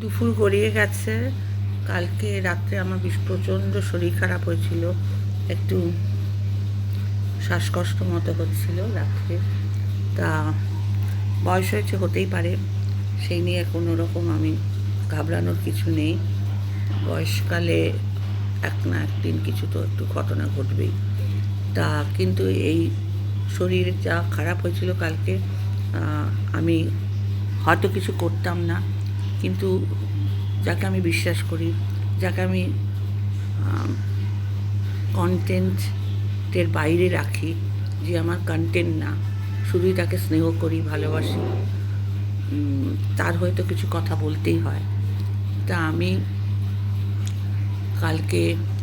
দুপুর গড়িয়ে গেছে। কালকে রাত্রে আমার বেশ প্রচণ্ড শরীর খারাপ হয়েছিল। একটু শ্বাসকষ্ট মতো হচ্ছিল রাত্রে। তা বয়স হয়েছে, হতেই পারে। সেই নিয়ে কোনো রকম আমি ঘাবড়ানোর কিছু নেই। বয়সকালে এক না একদিন কিছু তো একটু ঘটনা ঘটবেই। তা কিন্তু এই শরীর যা খারাপ হয়েছিল কালকে আমি হয়তো কিছু করতাম না। কিন্তু যাকে আমি বিশ্বাস করি, যাকে আমি কন্টেন্টের বাইরে রাখি, যে আমার কন্টেন্ট না, শুধুই তাকে স্নেহ করি, ভালোবাসি তার হয়তো কিছু কথা বলতেই হয়। তা আমি কালকে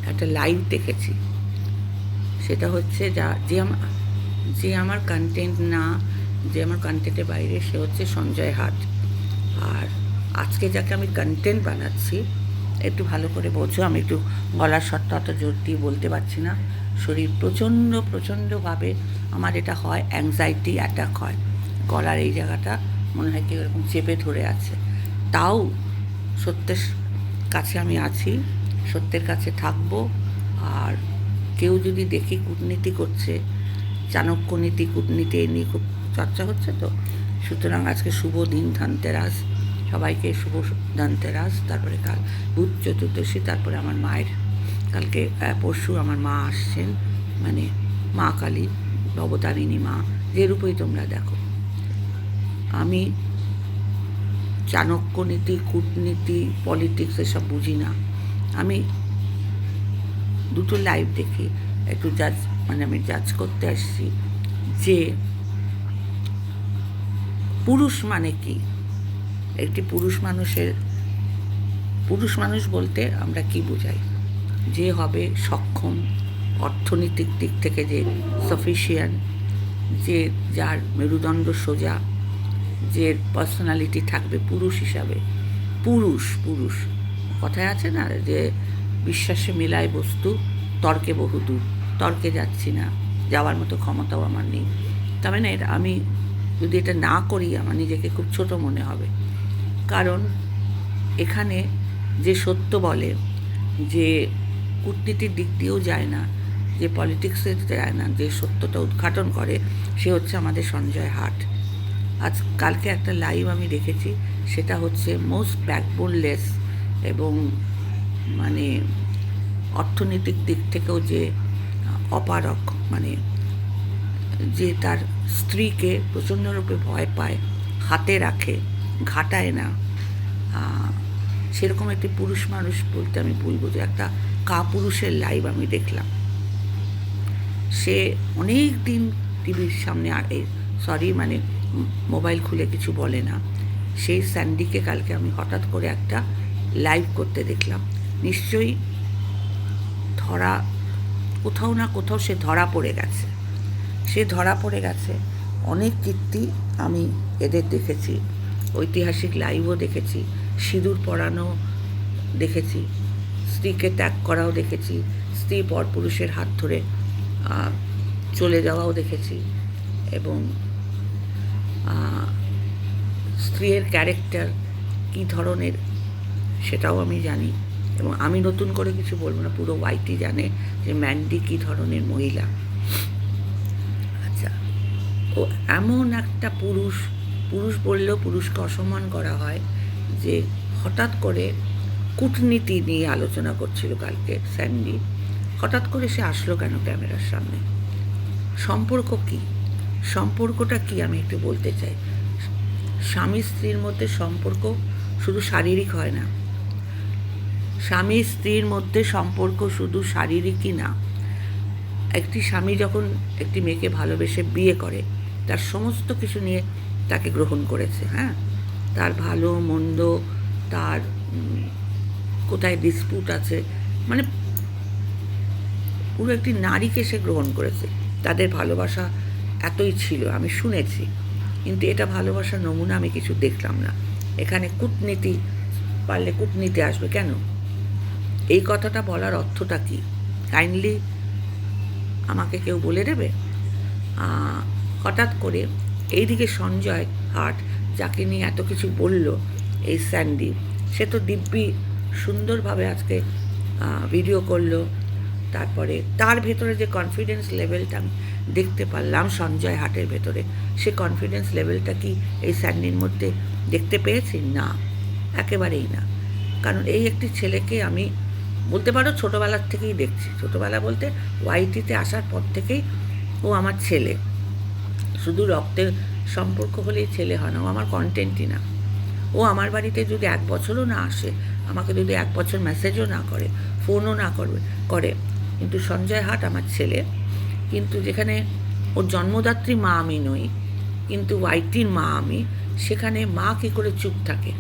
একটা লাইভ দেখেছি। সেটা হচ্ছে যা, যে আমার যে আমার কন্টেন্ট না, যে আমার কন্টেন্টের বাইরে, সে হচ্ছে সঞ্জয় হাট। আর আজকে যাকে আমি কন্টেন্ট বানাচ্ছি, একটু ভালো করে বোঝো, আমি একটু গলার স্বরটা অত জোর দিয়ে বলতে পারছি না। শরীর প্রচণ্ড, প্রচণ্ডভাবে আমার এটা হয় অ্যাংজাইটি অ্যাটাক হয়। গলার এই জায়গাটা মনে হয় কেউ এরকম চেপে ধরে আছে। তাও সত্যের কাছে আমি আছি, সত্যের কাছে থাকব। আর কেউ যদি দেখি কূটনীতি করছে, চাণক্য নীতি, কূটনীতি এই নিয়ে খুব চর্চা হচ্ছে তো, সুতরাং আজকে শুভ দিন, ধনতেরাস। সবাইকে শুভ ধনতেরাস তারপরে কাল বুধ চতুর্দশী, তারপরে আমার মায়ের। কালকে পরশু আমার মা আসছেন মানে মা কালী, ভবতারিণী মা, যে রূপেই তোমরা দেখো। আমি চাণক্য নীতি, কূটনীতি, পলিটিক্স এসব বুঝি না। আমি দুটো লাইভ দেখি, একটু জাজ মানে আমি জাজ করতে আসছি যে পুরুষ মানে কি? একটি পুরুষ মানুষের, পুরুষ মানুষ বলতে আমরা কি বোঝাই? যে হবে সক্ষম, অর্থনৈতিক দিক থেকে যে সফিসিয়েন্ট যে যার মেরুদণ্ড সোজা, যে পার্সোনালিটি থাকবে পুরুষ হিসাবে। পুরুষ পুরুষ। কথায় আছে না যে বিশ্বাসে মেলায় বস্তু, তর্কে বহুদূর। তর্কে যাচ্ছি না, যাওয়ার মতো ক্ষমতাও আমার নেই। তবে না, এটা আমি যদি এটা না করি, আমার নিজেকে খুব ছোট মনে হবে। কারণ এখানে যে সত্য বলে যে কূটনীতির দিক দিয়েও যায় না, যে পলিটিক্সে যায় না, যে সত্যটা উদ্ঘাটন করে, সে হচ্ছে আমাদের সঞ্জয় হাট। আজ কালকে একটা লাইভ আমি দেখেছি, সেটা হচ্ছে মোস্ট ব্যাকবোনলেস এবং মানে অর্থনৈতিক দিক থেকেও যে অপারক মানে যে তার স্ত্রীকে প্রচণ্ডরূপে ভয় পায়, হাতে রাখে ঘাটায় না। সেরকম একটি পুরুষ মানুষ বলতে আমি বলব যে একটা কাপুরুষের লাইভ আমি দেখলাম। সে অনেক দিন টিভির সামনে সরি মানে মোবাইল খুলে কিছু বলে না। সেই স্যান্ডিকে কালকে আমি হঠাৎ করে একটা লাইভ করতে দেখলাম। নিশ্চয়ই ধরা, কোথাও না কোথাও সে ধরা পড়ে গেছে। সে ধরা পড়ে গেছে। অনেক কীর্তি আমি এদের দেখেছি। ঐতিহাসিক লাইভও দেখেছি, সিঁদুর পরানো দেখেছি, স্ত্রীকে ত্যাগ করাও দেখেছি, স্ত্রী পরপুরুষের হাত ধরে চলে যাওয়াও দেখেছি এবং স্ত্রীর ক্যারেক্টার কী ধরনের সেটাও আমি জানি এবং আমি নতুন করে কিছু বলব না, পুরো ওয়াইটি জানে যে ম্যান্ডি কী ধরনের মহিলা। আচ্ছা ও এমন একটা পুরুষ পুরুষ বললেও পুরুষকে অসম্মান করা হয়, যে হঠাৎ করে কূটনীতি নিয়ে আলোচনা করছিল কালকে স্যান্ডি, হঠাৎ করে সে আসলো কেন ক্যামেরার সামনে? সম্পর্ক কি? সম্পর্কটা কি আমি একটু বলতে চাই। স্বামী স্ত্রীর মধ্যে সম্পর্ক শুধু শারীরিক হয় না। স্বামী স্ত্রীর মধ্যে সম্পর্ক শুধু শারীরিকই না। একটি স্বামী যখন একটি মেয়েকে ভালোবেসে বিয়ে করে, তার সমস্ত কিছু নিয়ে তাকে গ্রহণ করেছে হ্যাঁ? তার ভালো, মন্দ, তার কোথায় ডিসপুট আছে মানে পুরো একটি নারীকে সে গ্রহণ করেছে। তাদের ভালোবাসা এতই ছিল, আমি শুনেছি। কিন্তু এটা ভালোবাসার নমুনা আমি কিছু দেখলাম না। এখানে কূটনীতি, পারলে কূটনীতি আসবে কেন? এই কথাটা বলার অর্থটা কি? কাইন্ডলি আমাকে কেউ বলে দেবে? হঠাৎ করে এইদিকে সঞ্জয় হাট, যাকে নিয়ে এত কিছু বলল এই স্যান্ডি। সে তো দিব্যি সুন্দরভাবে আজকে ভিডিও করল। তারপরে তার ভেতরে যে কনফিডেন্স লেভেলটা আমি দেখতে পারলাম সঞ্জয় হাটের ভেতরে, সে কনফিডেন্স লেভেলটা কি এই স্যান্ডির মধ্যে দেখতে পেয়েছি? না, একেবারেই না। কারণ এই একটি ছেলেকে আমি বলতে পারো ছোটোবেলার থেকেই দেখছি। ছোটোবেলা বলতে ওয়াইটিতে আসার পর থেকেই ও আমার ছেলে। শুধু রক্তের সম্পর্ক হলেই ছেলে হয় না, ও আমার কন্টেন্টই না। ও আমার বাড়িতে যদি এক বছরও না আসে, আমাকে যদি এক বছর মেসেজও না করে ফোনও না করবে, করে। কিন্তু সঞ্জয় হাট আমার ছেলে, কিন্তু যেখানে ওর জন্মদাত্রী মা আমি নই, কিন্তু ওয়াইটির মা আমি, সেখানে মা কী করে চুপ থাকে?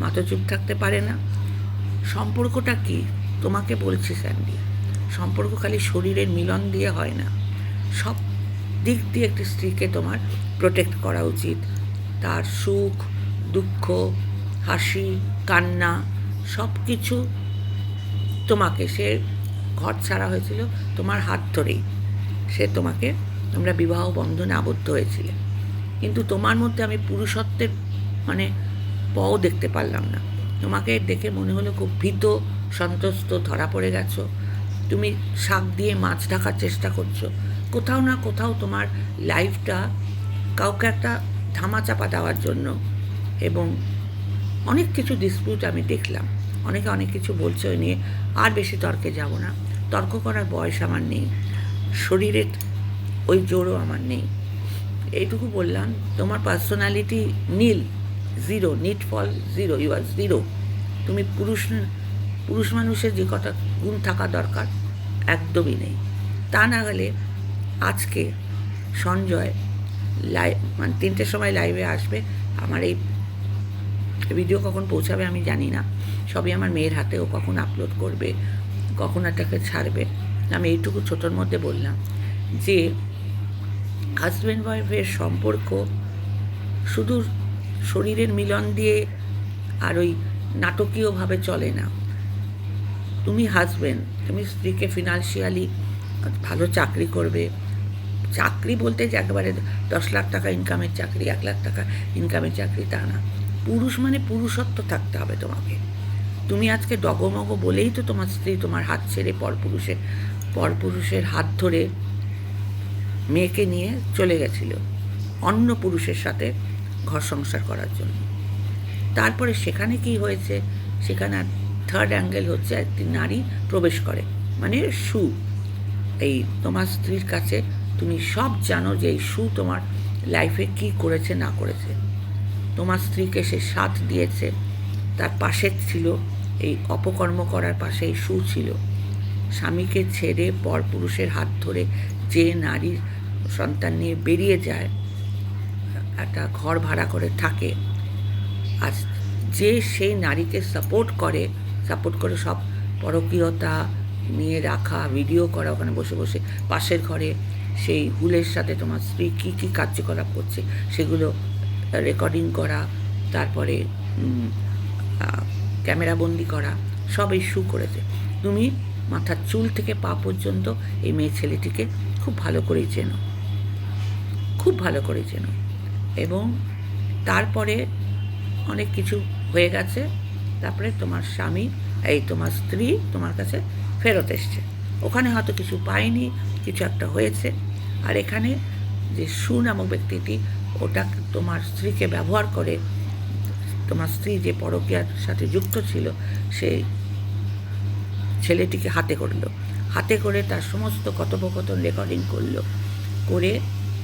মা তো চুপ থাকতে পারে না। সম্পর্কটা কি? তোমাকে বলছি স্যান্ডি সম্পর্ক খালি শরীরের মিলন দিয়ে হয় না। সব দিক দিয়ে একটি স্ত্রীকে তোমার প্রোটেক্ট করা উচিত। তার সুখ, দুঃখ, হাসি, কান্না সব কিছু তোমাকে, সে ঘর ছাড়া হয়েছিল, তোমার হাত ধরেই সে তোমাকে, তোমরা বিবাহ বন্ধনে আবদ্ধ হয়েছিলে। কিন্তু তোমার মধ্যে আমি পুরুষত্বের মানে পও দেখতে পারলাম না। তোমাকে দেখে মনে হলো খুব ভীত, সন্তুষ্ট, ধরা পড়ে গেছো। তুমি শাক দিয়ে মাছ ঢাকার চেষ্টা করছ। কোথাও না কোথাও তোমার লাইফটা কাউকে একটা ধামাচাপা দেওয়ার জন্য এবং অনেক কিছু ডিসপিউট আমি দেখলাম। অনেকে অনেক কিছু বলছে ওই নিয়ে। আর বেশি তর্কে যাব না। তর্ক করার বয়স আমার নেই। শরীরের ওই জোরও আমার নেই। এইটুকু বললাম, তোমার পার্সোনালিটি নীল জিরো নিট ফল জিরো ইউ আর জিরো তুমি পুরুষ পুরুষ মানুষের যে কটা গুণ থাকা দরকার, একদমই নেই। তা না গেলে আজকে সঞ্জয় লাইভ মানে তিনটের সময় লাইভে আসবে। আমার এই ভিডিও কখন পৌঁছাবে আমি জানি না। সবই আমার মেয়ের হাতে, ও কখন আপলোড করবে, কখন এটাকে ছাড়বে। আমি এইটুকু ছোটোর মধ্যে বললাম যে হাজব্যান্ড ওয়াইফের সম্পর্ক শুধু শরীরের মিলন দিয়ে আর ওই নাটকীয়ভাবে চলে না। তুমি হাজব্যান্ড তুমি স্ত্রীকে ফিনান্সিয়ালি ভালো চাকরি করবে চাকরি বলতে যে একেবারে দশ লাখ টাকা ইনকামের চাকরি, এক লাখ টাকা ইনকামের চাকরি, তা না। পুরুষ মানে পুরুষত্ব থাকতে হবে তোমাকে। তুমি আজকে ডগমগ বলেই তো তোমার স্ত্রী তোমার হাত ছেড়ে পরপুরুষের পরপুরুষের হাত ধরে মেয়েকে নিয়ে চলে গেছিল অন্য পুরুষের সাথে ঘর সংসার করার জন্য। তারপরে সেখানে কি হয়েছে? সেখানে থার্ড অ্যাঙ্গেল হচ্ছে একটি নারী প্রবেশ করে মানে সু, এই তোমার স্ত্রীর কাছে তুমি সব জানো যে এই সু তোমার লাইফে কি করেছে, না করেছে। তোমার স্ত্রীকে সে সাথ দিয়েছে, তার পাশে ছিল, এই অপকর্ম করার পাশে এই সু ছিল। স্বামীকে ছেড়ে পরপুরুষের হাত ধরে যে নারীর সন্তান নিয়ে বেরিয়ে যায়, একটা ঘর ভাড়া করে থাকে। আর যে সেই নারীকে সাপোর্ট করে সাপোর্ট করে সব পরকীয়তা নিয়ে রাখা ভিডিও করা, ওখানে বসে বসে পাশের ঘরে সেই হুলের সাথে তোমার স্ত্রী কী কী কার্যকলাপ করছে, সেগুলো রেকর্ডিং করা, তারপরে ক্যামেরাবন্দি করা সব শু করেছে। তুমি মাথার চুল থেকে পা পর্যন্ত এই মেয়ে ছেলেটিকে খুব ভালো করেই চেনো। খুব ভালো করে চেনো। এবং তারপরে অনেক কিছু হয়ে গেছে। তারপরে তোমার স্বামী, এই তোমার স্ত্রী তোমার কাছে ফেরত এসছে। ওখানে হয়তো কিছু পায়নি কিছু একটা হয়েছে। আর এখানে যে সু নামক ব্যক্তিটি, ওটা তোমার স্ত্রীকে ব্যবহার করে, তোমার স্ত্রী যে পরকীয়ার সাথে যুক্ত ছিল, সেই ছেলেটিকে হাতে করল। হাতে করে তার সমস্ত কথোপকথন রেকর্ডিং করল। করে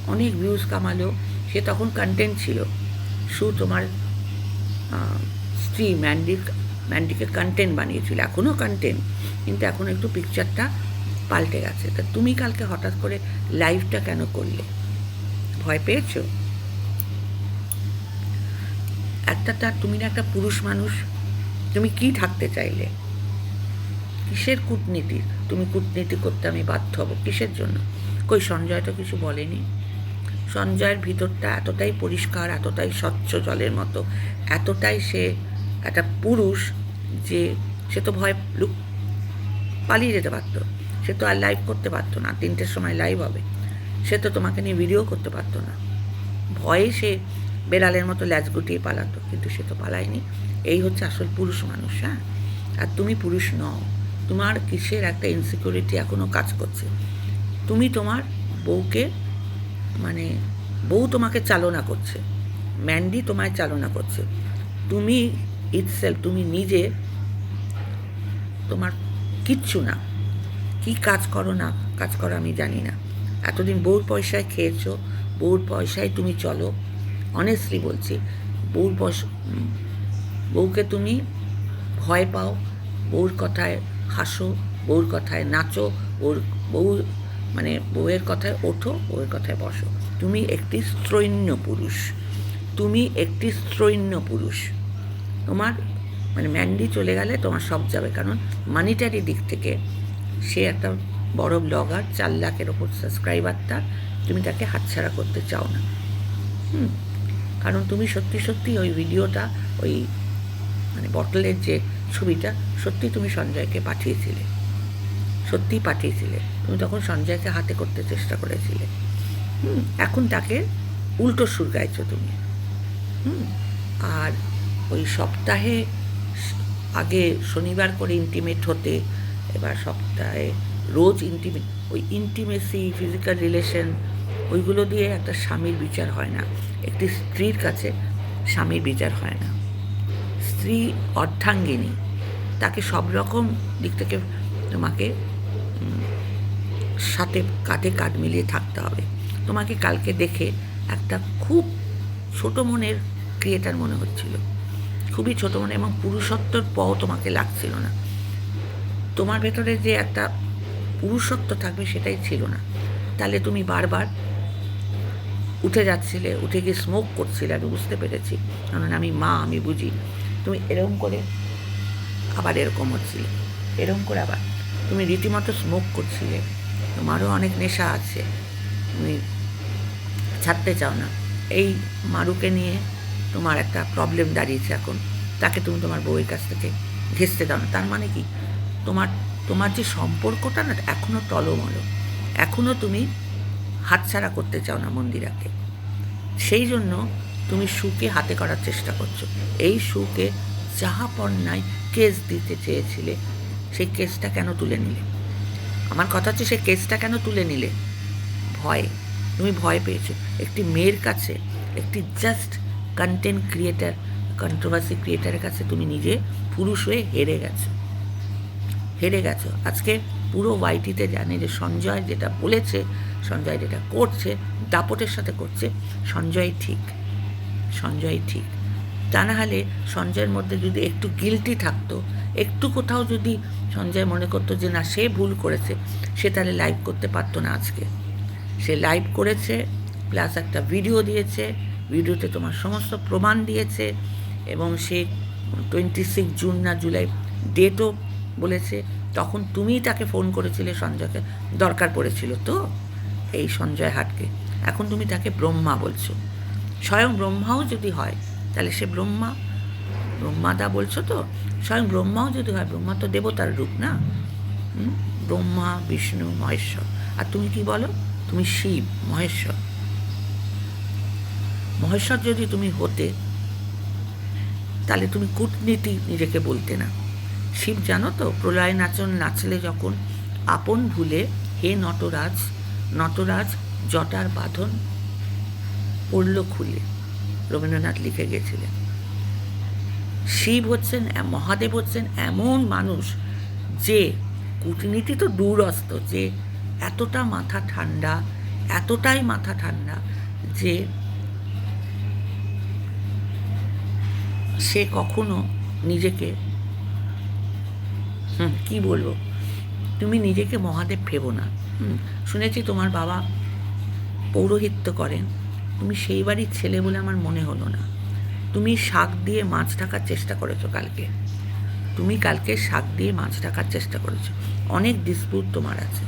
অনেক ভিউজ কামালো। সে তখন কন্টেন্ট ছিল। সু তোমার স্ত্রী ম্যান্ডির ম্যান্ডিকে কন্টেন্ট বানিয়েছিল এখনও কন্টেন্ট কিন্তু এখন একটু পিকচারটা পাল্টে গেছে। তা তুমি কালকে হঠাৎ করে লাইভটা কেন করলে? ভয় পেয়েছ? একটা তার তুমি না একটা পুরুষ মানুষ, তুমি কি থাকতে চাইলে? কিসের কূটনীতি? তুমি কূটনীতি করতে আমি বাধ্য হব কিসের জন্য? কই, সঞ্জয় তো কিছু বলেনি। সঞ্জয়ের ভিতরটা এতটাই পরিষ্কার, এতটাই স্বচ্ছ জলের মতো, এতটাই সে একটা পুরুষ যে সে তো ভয় লুক, পালিয়ে যেতে পারতো। সে তো আর লাইভ করতে পারতো না। তিনটের সময় লাইভ হবে। সে তো তোমাকে নিয়ে ভিডিও করতে পারতো না। ভয়ে সে বেড়ালের মতো ল্যাচ গুটিয়ে পালাতো, কিন্তু সে তো পালায়নি। এই হচ্ছে আসল পুরুষ মানুষ হ্যাঁ? আর তুমি পুরুষ নও। তোমার কিসের একটা ইনসিকিউরিটি এখনও কাজ করছে? তুমি তোমার বউকে মানে বউ তোমাকে চালনা করছে। ম্যান্ডি তোমায় চালনা করছে। তুমি ইটসেলফ তুমি নিজে তোমার কিচ্ছু না। কি কাজ করো না, কাজ করো আমি জানি না। এতদিন বউর পয়সায় খেয়েছো বউর পয়সায় তুমি চলো। অনেস্টলি বলছি বউর পয়সা বউকে তুমি ভয় পাও, বউর কথায় হাসো, বউর কথায় নাচো বউর বউ মানে বউয়ের কথায় ওঠো, বউয়ের কথায় বসো। তুমি একটি স্ত্রৈন্য পুরুষ। তুমি একটি স্ত্রৈন্য পুরুষ। তোমার মানে ম্যান্ডি চলে গেলে তোমার সব যাবে, কারণ মানিটারি দিক থেকে সে একটা বড় ব্লগার চার লাখের ওপর সাবস্ক্রাইবার তার, তুমি তাকে হাতছাড়া করতে চাও না। হুম, কারণ তুমি সত্যি সত্যি ওই ভিডিওটা, ওই মানে বটলের যে ছবিটা, সত্যি তুমি সঞ্জয়কে পাঠিয়েছিলে। সত্যি পাঠিয়েছিলে। তুমি তখন সঞ্জয়কে হাতে করতে চেষ্টা করেছিলে। হুম, এখন তাকে উল্টো সুর গাইছো তুমি। হুম, আর ওই সপ্তাহে আগে শনিবার করে ইন্টিমেট হতে, এবার সপ্তাহে রোজ ইন্টিমেট ওই ইন্টিমেসি ফিজিক্যাল রিলেশন ওইগুলো দিয়ে একটা স্বামীর বিচার হয় না। একটি স্ত্রীর কাছে স্বামীর বিচার হয় না। স্ত্রী অর্ধাঙ্গিনী, তাকে সব রকম দিক থেকে তোমাকে সাথে কাঁধে কাঁধ মিলিয়ে থাকতে হবে। তোমাকে কালকে দেখে একটা খুব ছোট মনের ক্রিয়েটার মনে হচ্ছিল। খুবই ছোট মনে এবং পুরুষত্বর পও তোমাকে লাগছিল না। তোমার ভেতরে যে একটা পুরুষত্ব থাকবে সেটাই ছিল না। তাহলে তুমি বারবার উঠে যাচ্ছিলে, উঠে গিয়ে স্মোক করছিলে, আমি বুঝতে পেরেছি। কারণ আমি মা, আমি বুঝি। তুমি এরকম করে আবার এরকম হচ্ছিলে। এরকম করে আবার তুমি রীতিমতো স্মোক করছিলে। তোমারও অনেক নেশা আছে। তুমি ছাড়তে চাও না। এই মারুকে নিয়ে তোমার একটা প্রবলেম দাঁড়িয়েছে এখন। তাকে তুমি তোমার বউয়ের কাছ থেকে ঘেসতে দাও না। তার মানে কি? তোমার তোমার যে সম্পর্কটা না এখনও টলমল। এখনও তুমি হাতছাড়া করতে চাও না মন্দিরাকে। সেই জন্য তুমি সুকে হাতে করার চেষ্টা করছ। এই সুকে যাহাপন্যায় কেস দিতে চেয়েছিলে, সেই কেসটা কেন তুলে নিলে? আমার কথা হচ্ছে সেই কেসটা কেন তুলে নিলে? ভয়। তুমি ভয় পেয়েছ। একটি মেয়ের কাছে একটি জাস্ট কন্টেন্ট ক্রিয়েটার কন্ট্রোভার্সি ক্রিয়েটারের কাছে তুমি নিজে পুরুষ হয়ে হেরে গেছো। হেরে গেছো। আজকে পুরো ওয়াইটিতে জানে যে সঞ্জয় যেটা বলেছে, সঞ্জয় যেটা করছে, দাপটের সাথে করছে, সঞ্জয় ঠিক। সঞ্জয় ঠিক। তা না হলে সঞ্জয়ের মধ্যে যদি একটু গিলটি থাকতো, একটু কোথাও যদি সঞ্জয় মনে করতো যে না, সে ভুল করেছে, সে তাহলে লাইভ করতে পারতো না আজকে। সে লাইভ করেছে প্লাস একটা ভিডিও দিয়েছে ভিডিওতে তোমার সমস্ত প্রমাণ দিয়েছে এবং সে টোয়েন্টি সিক্স জুন না জুলাই ডেটও বলেছে, তখন তুমিই তাকে ফোন করেছিলে সঞ্জয়কে, দরকার পড়েছিল তো এই সঞ্জয় হাটকে। এখন তুমি তাকে ব্রহ্মা বলছো। স্বয়ং ব্রহ্মাও যদি হয়, তাহলে সে ব্রহ্মা। ব্রহ্মাদা বলছো তো? স্বয়ং ব্রহ্মাও যদি হয়, ব্রহ্মা তো দেবতার রূপ না? হুম? ব্রহ্মা, বিষ্ণু, মহেশ্বর। আর তুমি কি বলো? তুমি শিব, মহেশ্বর। মহেশ্বর যদি তুমি হতে তাহলে তুমি কূটনীতি নিজেকে বলতে না। শিব, জানো তো, প্রলয় নাচন নাচলে যখন আপন ভুলে, হে নটরাজ নটরাজ জটার বাঁধন পড়ল খুলে, রবীন্দ্রনাথ লিখে গেছিলেন। শিব হচ্ছেন মহাদেব হচ্ছেন এমন মানুষ যে কূটনীতি তো দূরস্ত, যে এতটা মাথা ঠান্ডা, এতটাই মাথা ঠান্ডা যে সে কখনো নিজেকে, হুম, কী বলব? তুমি নিজেকে মহাদেব ভেবো না। হুম, শুনেছি তোমার বাবা পৌরোহিত্য করেন। তুমি সেই বাড়ির ছেলে বলে আমার মনে হলো না। তুমি শাক দিয়ে মাছ ঢাকার চেষ্টা করেছ কালকে। তুমি কালকে শাক দিয়ে মাছ ঢাকার চেষ্টা করেছ। অনেক ডিসপুট তোমার আছে।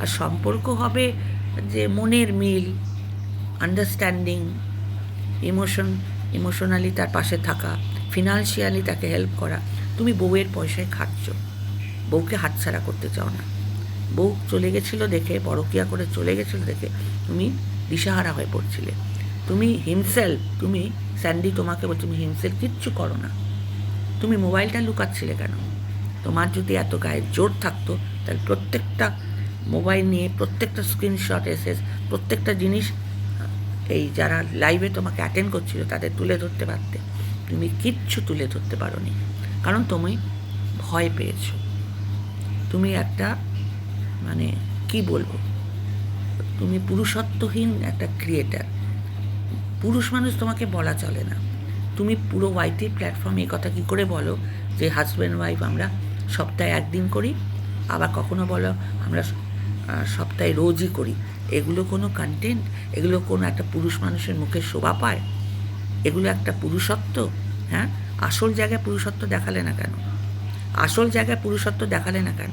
আর সম্পর্ক হবে যে মনের মিল আন্ডারস্ট্যান্ডিং ইমোশন ইমোশনালি তার পাশে থাকা ফিনান্সিয়ালি তাকে হেল্প করা। তুমি বউয়ের পয়সায় খাচ্ছ বউকে হাতছাড়া করতে চাও না। বউ চলে গেছিল দেখে, পরকিয়া করে চলে গেছিল দেখে তুমি দিশাহারা হয়ে পড়ছিলে। তুমি হিমসেলফ তুমি স্যান্ডি তোমাকে বলছো, তুমি হিমসেলফ কিচ্ছু করো না। তুমি মোবাইলটা লুকাচ্ছিলে কেন? তোমার যদি এত গায়ে জোর থাকতো, তাহলে প্রত্যেকটা মোবাইল নিয়ে, প্রত্যেকটা স্ক্রিনশট এসে প্রত্যেকটা জিনিস এই যারা লাইভে তোমাকে অ্যাটেন্ড করছিল তাদের তুলে ধরতে পারতে। তুমি কিচ্ছু তুলে ধরতে পারো নি কারণ তুমি ভয় পেয়েছ। তুমি একটা মানে কি বলব? তুমি পুরুষত্বহীন একটা ক্রিয়েটার পুরুষ মানুষ তোমাকে বলা চলে না। তুমি পুরো ওয়াইটি প্ল্যাটফর্মে এই কথা কী করে বলো? যে হাজব্যান্ড ওয়াইফ আমরা সপ্তাহে একদিন করি, আবার কখনো বলো আমরা সপ্তাহে রোজই করি। এগুলো কোনো কন্টেন্ট এগুলো কোনো একটা পুরুষ মানুষের মুখে শোভা পায়? এগুলো একটা পুরুষত্ব? হ্যাঁ? আসল জায়গায় পুরুষত্ব দেখালে না কেন? আসল জায়গায় পুরুষত্ব দেখালে না কেন?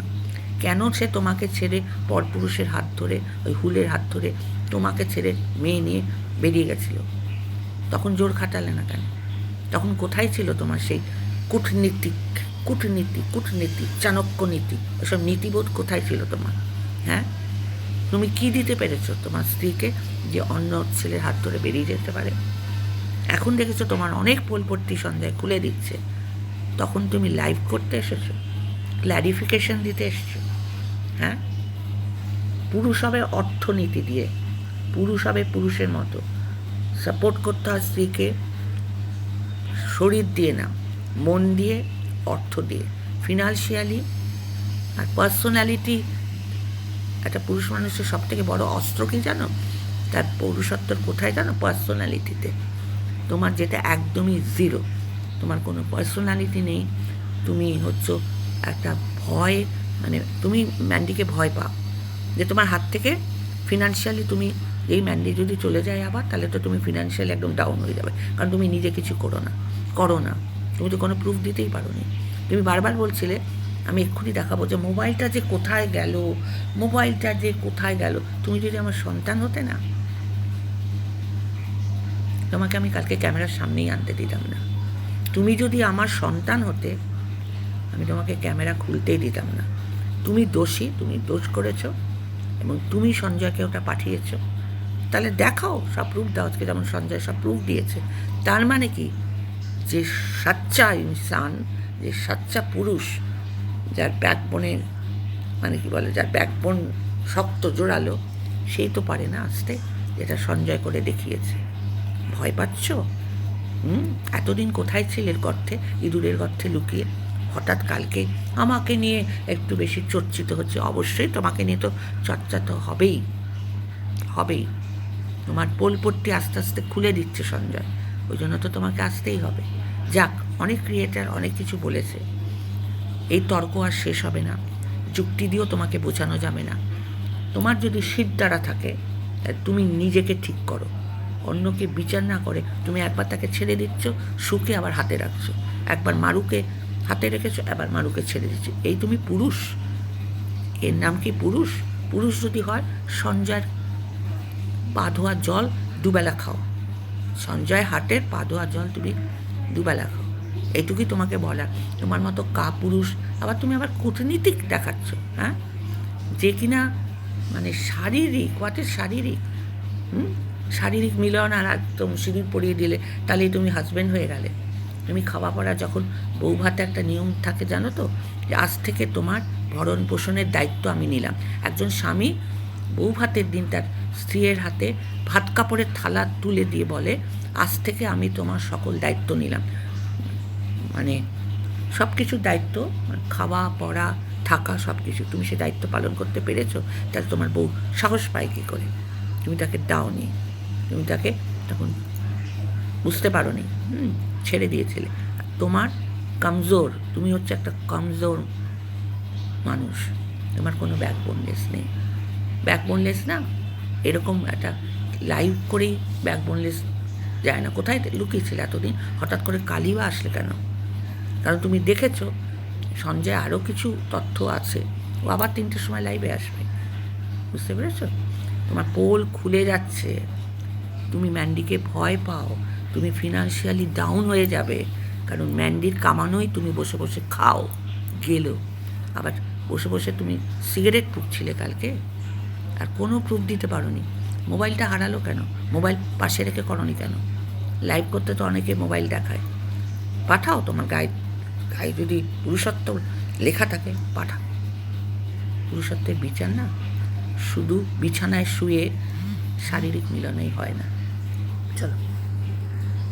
কেন সে তোমাকে ছেড়ে পরপুরুষের হাত ধরে, ওই হুলের হাত ধরে তোমাকে ছেড়ে মেয়ে নিয়ে বেরিয়ে গেছিল? তখন জোর খাটালে না কেন? তখন কোথায় ছিল তোমার সেই কূটনীতিক কূটনীতি কূটনীতি, চাণক্য নীতি? এসব নীতিবোধ কোথায় ছিল তোমার? হ্যাঁ? তুমি কি দিতে পেরেছ তোমার স্ত্রীকে যে অন্য ছেলের হাত ধরে বেরিয়ে যেতে পারে? এখন দেখেছ তোমার অনেক পোলপট্টি সন্ধ্যায় খুলে দিচ্ছে। তখন তুমি লাইভ করতে এসেছ? ক্ল্যারিফিকেশন দিতে এসেছ? হ্যাঁ? পুরুষ হবে অর্থনীতি দিয়ে। পুরুষ হবে পুরুষের মতো। সাপোর্ট করতে হয় স্ত্রীকে। শরীর দিয়ে না, মন দিয়ে, অর্থ দিয়ে। ফিনান্সিয়ালি আর পার্সোনালিটি একটা পুরুষ মানুষের সব থেকে বড় অস্ত্র কি জানো? তার পৌরুষত্বর কোথায় জানো? পার্সোনালিটিতে তোমার যেটা একদমই জিরো তোমার কোনো পার্সোনালিটি নেই। তুমি হচ্ছে একটা ভয় মানে তুমি ম্যান্ডিকে ভয় পাও। যে তোমার হাত থেকে ফিনান্সিয়ালি তুমি এই ম্যান্ডি যদি চলে যায় আবার, তাহলে তো তুমি ফিনান্সিয়ালি একদম ডাউন হয়ে যাবে। কারণ তুমি নিজে কিছু করো না। করো না। তুমি তো কোনো প্রুফ দিতেই পারো নি তুমি বারবার বলছিলে আমি এক্ষুনি দেখাবো যে মোবাইলটা যে কোথায় গেল, মোবাইলটা যে কোথায় গেল, তুমি যদি আমার সন্তান হতে না, তোমাকে আমি কালকে ক্যামেরার সামনেই আনতে দিতাম না। তুমি যদি আমার সন্তান হতে, আমি তোমাকে ক্যামেরা খুলতেই দিতাম না। তুমি দোষী, তুমি দোষ করেছ এবং তুমি সঞ্জয়কে ওটা পাঠিয়েছো। তাহলে দেখাও সব প্রুফ দাও, আজকে যেমন সঞ্জয় সব প্রুফ দিয়েছে। তার মানে কি? যে সাচ্চা ইনসান, যে সাচ্চা পুরুষ যার ব্যাকবোনের মানে কি বলে, যার ব্যাকবোন শক্ত, জোরালো সেই তো পারে না আসতে, যেটা সঞ্জয় করে দেখিয়েছে। ভয় পাচ্ছ? হুম? এতদিন কোথায় ছেলের গর্থে ইঁদুরের গর্থে লুকিয়ে? হঠাৎ কালকে আমাকে নিয়ে একটু বেশি চর্চিত হচ্ছে। অবশ্যই তোমাকে নিয়ে তো চর্চা তো হবেই। হবেই। তোমার পোলপট্টি আস্তে আস্তে খুলে দিচ্ছে সঞ্জয়। ওই জন্য তো তোমাকে আসতেই হবে। যাক, অনেক ক্রিয়েটার অনেক কিছু বলেছে। এই তর্ক আর শেষ হবে না। যুক্তি দিয়েও তোমাকে বোঝানো যাবে না। তোমার যদি শীত দ্বারা থাকে তুমি নিজেকে ঠিক করো। অন্যকে বিচার না করে তুমি একবার তাকে ছেড়ে দিচ্ছ, সুখে আবার হাতে রাখছো। একবার মারুকে হাতে রেখেছো, এবার মারুকে ছেড়ে দিচ্ছ। এই তুমি পুরুষ। এর নাম কি পুরুষ? পুরুষ যদি হয়, সঞ্জয়ের পা ধোয়ার জল দুবেলা খাও। সঞ্জয় হাটের পা ধোয়ার জল তুমি দুবেলা খাও। এইটুকুই তোমাকে বলার। তোমার মতো কা পুরুষ আবার তুমি আবার কূটনীতিক দেখাচ্ছ হ্যাঁ? যে কিনা মানে শারীরিক হোয়াটের শারীরিক? হুম? শারীরিক মিলন আর একদম সিঁদুর পরিয়ে দিলে, তাহলেই তুমি হাজব্যান্ড হয়ে গেলে। তুমি খাওয়া পড়া যখন বউ ভাতে একটা নিয়ম থাকে, জানো তো? যে আজ থেকে তোমার ভরণ পোষণের দায়িত্ব আমি নিলাম। একজন স্বামী বউ ভাতের দিন তার স্ত্রীর হাতে ভাত কাপড়ের থালা তুলে দিয়ে বলে, আজ থেকে আমি তোমার সকল দায়িত্ব নিলাম। মানে সব কিছুর দায়িত্ব মানে খাওয়া পড়া থাকা সব কিছু তুমি সে দায়িত্ব পালন করতে পেরেছ তাহলে তোমার বউ সাহস পায় কী করে? তুমি তাকে দাওনি তুমি তাকে তখন বুঝতে পারো নি হুম, ছেড়ে দিয়েছিলে। তোমার কমজোর তুমি হচ্ছে একটা কমজোর মানুষ। তোমার কোনো ব্যাকবোনলেস নেই। ব্যাকবোনলেস না এরকম একটা লাইভ করেই ব্যাকবোনলেস যায় না। কোথায় লুকিয়েছিলে এতদিন? হঠাৎ করে কালি বা আসলে কেন? কারণ তুমি দেখেছ, সঞ্জয় আরও কিছু তথ্য আছে। ও আবার তিনটের সময় লাইভে আসবে। বুঝতে পেরেছ? তোমার পোল খুলে যাচ্ছে। তুমি ম্যান্ডিকে ভয় পাও। তুমি ফিনান্সিয়ালি ডাউন হয়ে যাবে। কারণ ম্যান্ডির কামানোই তুমি বসে বসে খাও। গেলো। আবার বসে বসে তুমি সিগারেট ফুকছিলে কালকে। আর কোনো প্রুফ দিতে পারোনি। মোবাইলটা হারালো কেন? মোবাইল পাশে রেখে করনি কেন? লাইভ করতে তো অনেকে মোবাইল দেখায়। পাঠাও তোমার গায়ে গায়ে যদি পুরুষত্ব লেখা থাকে, পাঠা। পুরুষত্বের বিচার না, শুধু বিছানায় শুয়ে শারীরিক মিলনেই হয় না। চলো।